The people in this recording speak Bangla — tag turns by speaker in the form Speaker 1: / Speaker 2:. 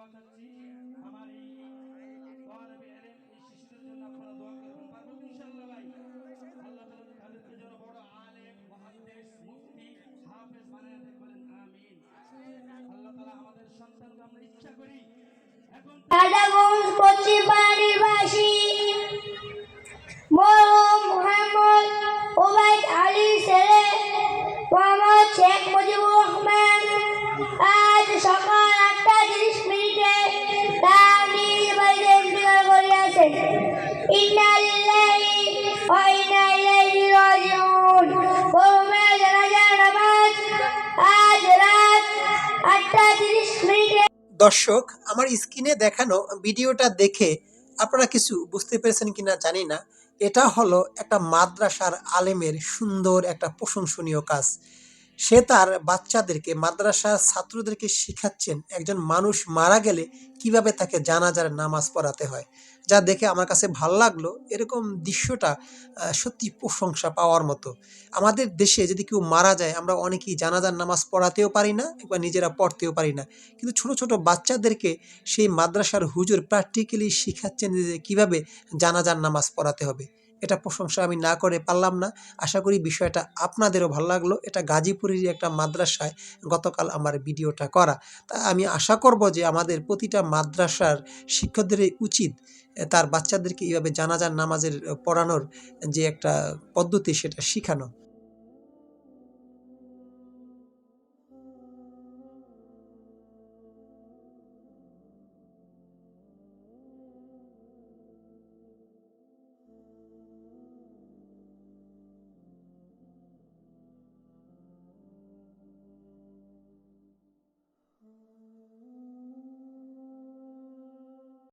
Speaker 1: দোয়া আমাদের আমরা ইচ্ছা করি। এখন
Speaker 2: দর্শক, আমার স্ক্রিনে দেখানো ভিডিওটা দেখে আপনারা কিছু বুঝতে পেরেছেন কিনা জানি না। এটা হলো একটা মাদ্রাসার আলেমের সুন্দর একটা প্রশংসনীয় কাজ। সে তার বাচ্চাদেরকে, মাদ্রাসার ছাত্রদেরকে শেখাচ্ছেন, একজন মানুষ মারা গেলে কীভাবে তাকে জানাজার নামাজ পড়াতে হয়, যা দেখে আমার কাছে ভালো লাগল। এরকম দৃশ্যটা সত্যি প্রশংসা পাওয়ার মতো। আমাদের দেশে যদি কেউ মারা যায়, আমরা অনেকেই জানাজার নামাজ পড়াতেও পারি না বা নিজেরা পড়তেও পারি না। কিন্তু ছোট ছোট বাচ্চাদেরকে সেই মাদ্রাসার হুজুর প্র্যাকটিক্যালি শিখাচ্ছেন যে কীভাবে জানাজার নামাজ পড়াতে হবে। এটা প্রশংসা আমি না করে পারলাম না। আশা করি বিষয়টা আপনাদেরও ভালো লাগল। এটা গাজীপুরেরই একটা মাদ্রাসায় গতকাল আমার ভিডিওটা করা। তা আমি আশা করব যে আমাদের প্রতিটা মাদ্রাসার শিক্ষকদেরই উচিত তার বাচ্চাদেরকে এইভাবে জানাজার নামাজের পড়ানোর যে একটা পদ্ধতি সেটা শেখানো।